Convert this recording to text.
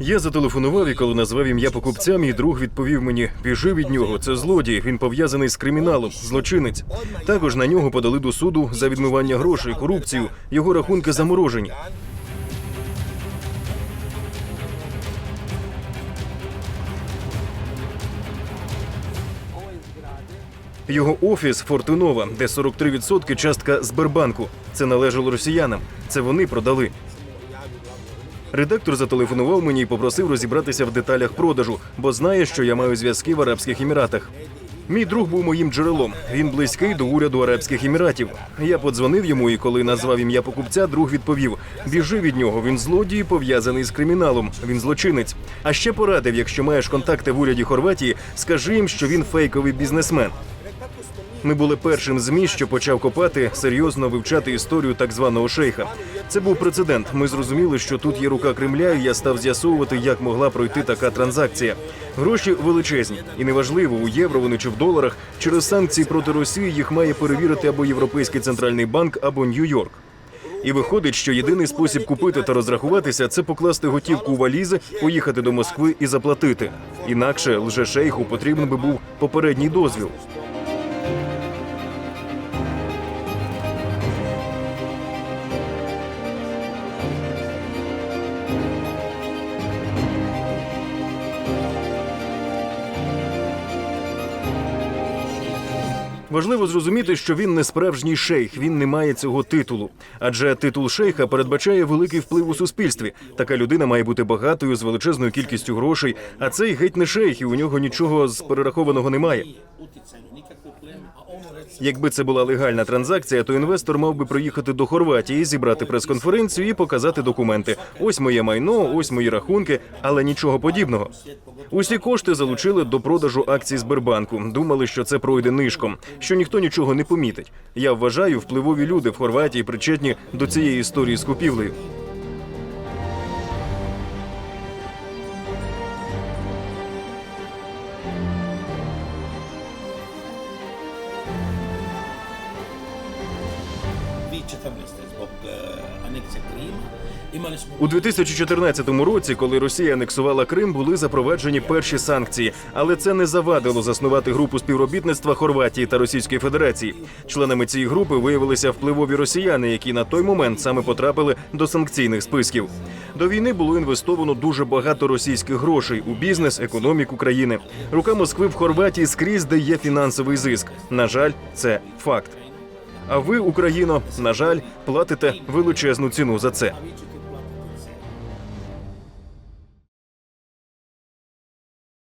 Я зателефонував і коли назвав ім'я покупця, мій друг відповів мені: біжи від нього, це злодій. Він пов'язаний з криміналом, злочинець. Також на нього подали до суду за відмивання грошей, корупцію. Його рахунки заморожені. Його офіс Фортунова, де 43% частка Сбербанку. Це належало росіянам. Це вони продали. Редактор зателефонував мені і попросив розібратися в деталях продажу, бо знає, що я маю зв'язки в Арабських Еміратах. Мій друг був моїм джерелом. Він близький до уряду Арабських Еміратів. Я подзвонив йому, і коли назвав ім'я покупця, друг відповів: біжи від нього. Він злодій, пов'язаний з криміналом. Він злочинець. А ще порадив, якщо маєш контакти в уряді Хорватії, скажи їм, що він фейковий бізнесмен. Ми були першим змі, що почав копати, серйозно вивчати історію так званого шейха. Це був прецедент. Ми зрозуміли, що тут є рука Кремля, і я став з'ясовувати, як могла пройти така транзакція. Гроші величезні, і неважливо, у євро вони чи в доларах. Через санкції проти Росії їх має перевірити або Європейський центральний банк, або Нью-Йорк. І виходить, що єдиний спосіб купити та розрахуватися це покласти готівку у валізи, поїхати до Москви і заплатити. Інакше лже-шейху потрібен би був попередній дозвіл. Важливо зрозуміти, що він не справжній шейх, він не має цього титулу. Адже титул шейха передбачає великий вплив у суспільстві. Така людина має бути багатою з величезною кількістю грошей. А цей геть не шейх, і у нього нічого з перерахованого немає. Якби це була легальна транзакція, то інвестор мав би приїхати до Хорватії, зібрати прес-конференцію і показати документи. Ось моє майно, ось мої рахунки, але нічого подібного. Усі кошти залучили до продажу акцій Сбербанку. Думали, що це пройде нишком, що ніхто нічого не помітить. Я вважаю, впливові люди в Хорватії причетні до цієї історії з купівлею. Vi 14. zbog anekcije Krima. У 2014 році, коли Росія анексувала Крим, були запроваджені перші санкції, але це не завадило заснувати групу співробітництва Хорватії та Російської Федерації. Членами цієї групи виявилися впливові росіяни, які на той момент саме потрапили до санкційних списків. До війни було інвестовано дуже багато російських грошей у бізнес, економіку країни. Рука Москви в Хорватії скрізь де є фінансовий зиск. На жаль, це факт. А ви, Україно, на жаль, платите величезну ціну за це.